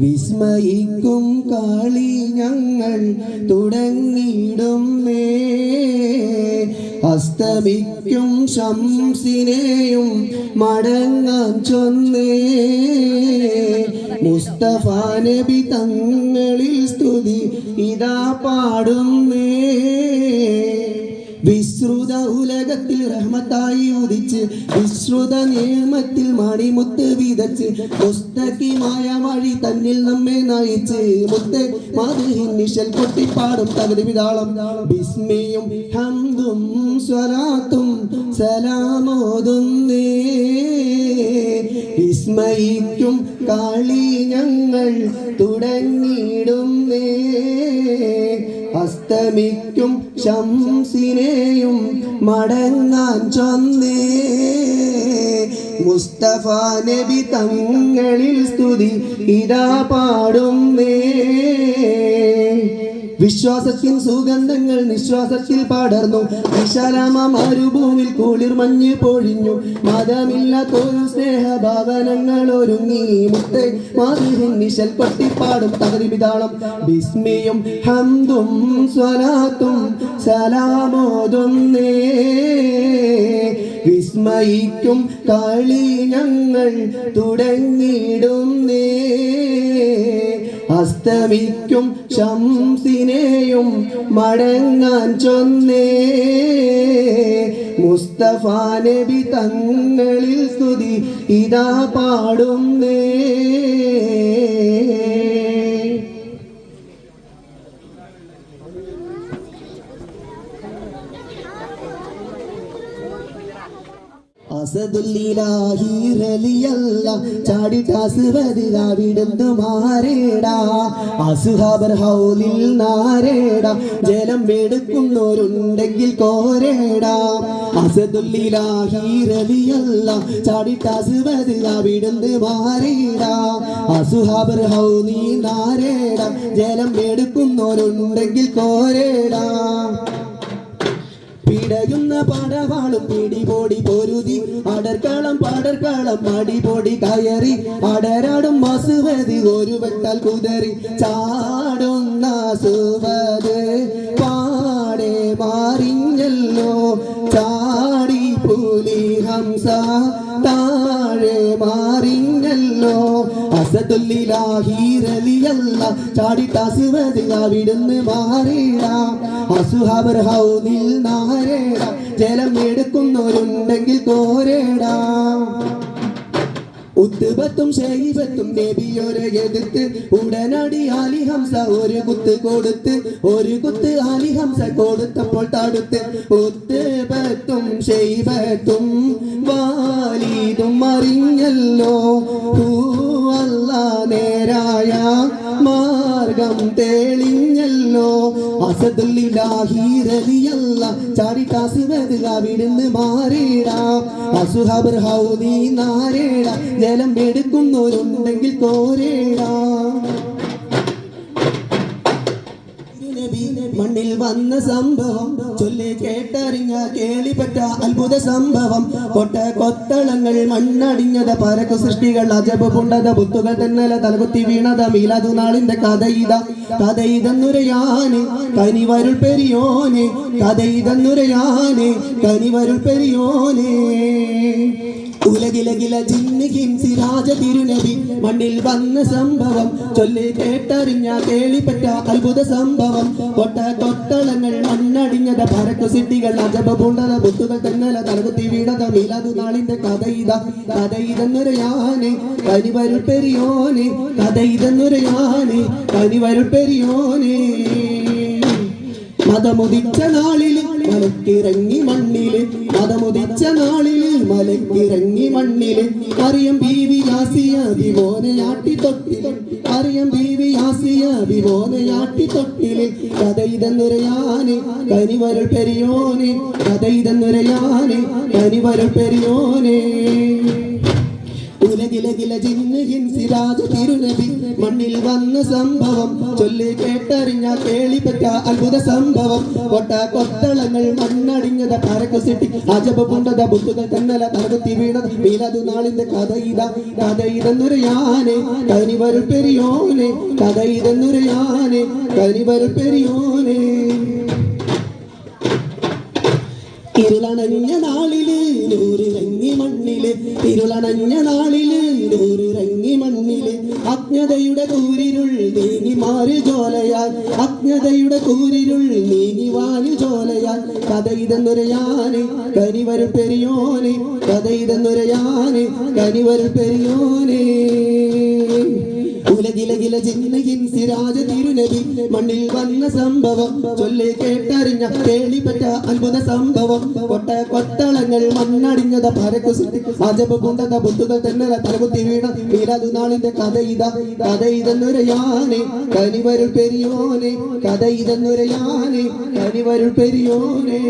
വിസ്മയിക്കും കാളി ഞങ്ങൾ തുടങ്ങിയിടുന്നേ അസ്തമിക്കും ശംസിനെയും മടങ്ങാൻ ചൊന്നേ. മുസ്തഫ നബി തങ്ങളിൽ സ്തുതി ഇതാ പാടുന്നേ വിശ്രുത ഉലകത്തിൽ റഹ്മത്തായി ഉദിച്ച് വിശ്രുത നിയമത്തിൽ മണിമുത്ത് വിതച്ച് പുസ്തകിമായ വഴി തന്നിൽ നമ്മെ നയിച്ച് മുത്ത് നിശൽ പൊട്ടിപ്പാടും തകതി വിതാളം. ബിസ്മിയും ഹംദും സ്വലാത്തും സലാമോതുന്നേ. വിസ്മയിക്കും കാളി ഞങ്ങൾ തുടങ്ങിയിടുന്നേ. അസ്തമിക്കും ശംസിനെയും മടങ്ങാൻ ചൊന്നേ. മുസ്തഫ നബി തങ്ങളിൽ സ്തുതി ഇതാ പാടുന്നേ വിശ്വാസത്തിൻ സുഗന്ധങ്ങൾ നിശ്വാസത്തിൽ പടർന്നു. വിശാലാമ മരുഭൂമിൽ കുളിർ മഞ്ഞ് പൊഴിഞ്ഞു. മതമില്ലാത്തൊരു സ്നേഹഭാവനങ്ങൾ ഒരുങ്ങി. മുത്തെ മാതിരിൻ നിശൽ തകതി വിതാളം ബിസ്മിയും ഹംദും സ്വലാത്തും സലാമോതുന്നേ. വിസ്മയിക്കും കളി ഞങ്ങൾ തുടങ്ങിയിടുന്നേ അസ്തമിക്കും ശംസിനെയും മടങ്ങാൻ ചൊന്നേ. മുസ്തഫ നബി തങ്ങളിൽ സ്തുതി ഇതാ പാടുന്നേ. ജലം എടുക്കുന്നവരുണ്ടെങ്കിൽ കോരേടാ. അസദുല്ലിലാഹിറലിയല്ല ചാടിട്ടാസുവതില വിടുന്നു മാറേടാ. അസുഹാബർ ഹൗലി നാരേടാ ജലം എടുക്കുന്നവരുണ്ടെങ്കിൽ കോരേടാ. പിടയുന്ന പടവാളും പിടിപോടി പൊരുതി. അടർക്കളം പടർക്കളം മടിപൊടി കയറി. അടരാടും മസുവതി ഒരു വെട്ടാൽ കുതറി. ചാടുന്ന സുവത് പാടെ മാറിഞ്ഞല്ലോ. ചാടി പുലി ഹംസ താഴെ മാറിഞ്ഞല്ലോ അസദുല്ലിലാഹീരലിയല്ല ചാടിട്ടാസുവതി അവിടുന്ന് മാറിടാ. അസുഹാബർ ഹൗദിൽ നാരേടാ ജലം എടുക്കുന്നവരുണ്ടെങ്കിൽ കോരേടാ. ഉത്തുബത്തും ഷെയ്ബത്തും നബിയൊരെ എതിർത്ത് ഉടനടി ആലി ഹംസ ഒരു കുത്ത് കൊടുത്ത്. ഒരു കുത്ത് ആലി ഹംസ കൊടുത്തപ്പോൾ തടുത്ത്. ഉത്തുബത്തും ഷെയ്ബത്തും വാലിതും അറിഞ്ഞല്ലോ. അല്ല നേരായ മാർഗം തെളിഞ്ഞല്ലോ. അസദുല്ലിലാഹീരലിയല്ല ചാടിട്ടാസുവത് വിടുന്ന് മാറിടാ. അസുഹബർ നീ നാരേടാ. ജലം എടുക്കുന്നവരുണ്ടെങ്കിൽ കോരേടാ. മണ്ണിൽ വന്ന സംഭവം ചൊല്ലി കേട്ടറിഞ്ഞ കേളിപ്പറ്റ അത്ഭുത സംഭവം. കൊട്ട കൊത്തളങ്ങൾ മണ്ണടിഞ്ഞത പരക്കു സൃഷ്ടികൾ അജബ് പുണ്ടത ബുത്തുകൾ തന്നല തലകുത്തി വീണത മീലാതു നാളിന്റെ കഥയിത. കഥയിതന്നുരയാന് കനിവരുൾ പെരിയോനെ കഥയിതന്നുരയാന് കനിവരുൾ പെരിയോനെ. ഉലകിലകില ജിന്ന് ഹിംസി രാജ തിരുനബി. മണ്ണിൽ വന്ന സംഭവം ചൊല്ലി കേട്ടറിഞ്ഞ കേളിപ്പറ്റ അത്ഭുത സംഭവം. കൊട്ട കൊട്ടളങ്ങൾ മണ്ണടിഞ്ഞത പരക്കു സിട്ടികൾ അജബ പൂണ്ടത ബുത്തുകൾ തന്നല തലകുത്തി വീടത മീലാതു നാളിന്റെ കഥയിത. ഇത കഥ ഇതെന്നുരയാനെ കനിവരുൾ പെരിയോനെ. കഥ ഇതെന്നുരയാനെ കനിവരുൾ പെരിയോനെ. മതമുദിച്ച നാളിൽ മലക്കിറങ്ങി മണ്ണിൽ മതമുദിച്ച നാളിൽ മലക്കിറങ്ങി മണ്ണിൽ. അറിയം ബീവി യാസിയ വിമോനയാട്ടി തൊട്ടിൽ. അറിയം ബീവി യാസിയ വിമോനയാട്ടി തൊട്ടിൽ. കഥ ഇതെന്നുരയാന് കനിവരുൾ പെരിയോനെ. കഥ ഇതെന്നുരയാന് കനിവരുൾ പെരിയോനെ. ഉലകിലകില ജിന്ന് ഹിൻസിരാജ് തിരുനബി. മണ്ണിൽ വന്ന സംഭവം ചൊല്ലി കേട്ടറിഞ്ഞ കേളിപ്പറ്റ അത്ഭുത സംഭവം. കൊട്ട കൊത്തളങ്ങൾ മണ്ണടിഞ്ഞത് പരക്കുസിട്ടി സിട്ടി. അജബ പുണ്ടത ബുദ്ധുകൾ തന്നല തലകുത്തി വീണത്. വീലതു നാളിന്റെ കഥ ഇതാ. കഥ ഇതെന്നൊരു യാനെ കനിവരു പെരിയോനെ. കഥ ഇതെന്നൊരു യാനെ കനിവരു പെരിയോനെ. ഇരുളണഞ്ഞ നാളിൽ നൂറിറങ്ങി മണ്ണിൽ. ഇരുളണഞ്ഞ നാളിൽ നൂറിറങ്ങി മണ്ണിൽ. അജ്ഞതയുടെ കൂരിരുൾ നീങ്ങി മാറി ജോലയാൽ അജ്ഞതയുടെ കൂരിരുൾ നീങ്ങി വാരി ജോലയാൽ കഥ കനിവരു പെരിയോന്. കഥ കനിവരു പെരിയോനെ. തിരുനബി. മണ്ണിൽ വന്ന സംഭവം. ചൊല്ലി കേട്ടറിഞ്ഞ കേളിപ്പറ്റ അത്ഭുത സംഭവം. കൊട്ട കൊട്ടളങ്ങൾ മണ്ണടിഞ്ഞത പരക്കു സിറ്റി അജബ് പുണ്ടത ബുദ്ധുകൾ തന്നെ തലകുത്തി വീണ. വീരതു നാളിന്റെ കഥ ഇതാ. കഥ ഇതെന്നൊരയാനെ കനിവരുൾ പെരിയോനെ. കഥ ഇതെന്നൊരയാനെ കനിവരുൾ പെരിയോനെ.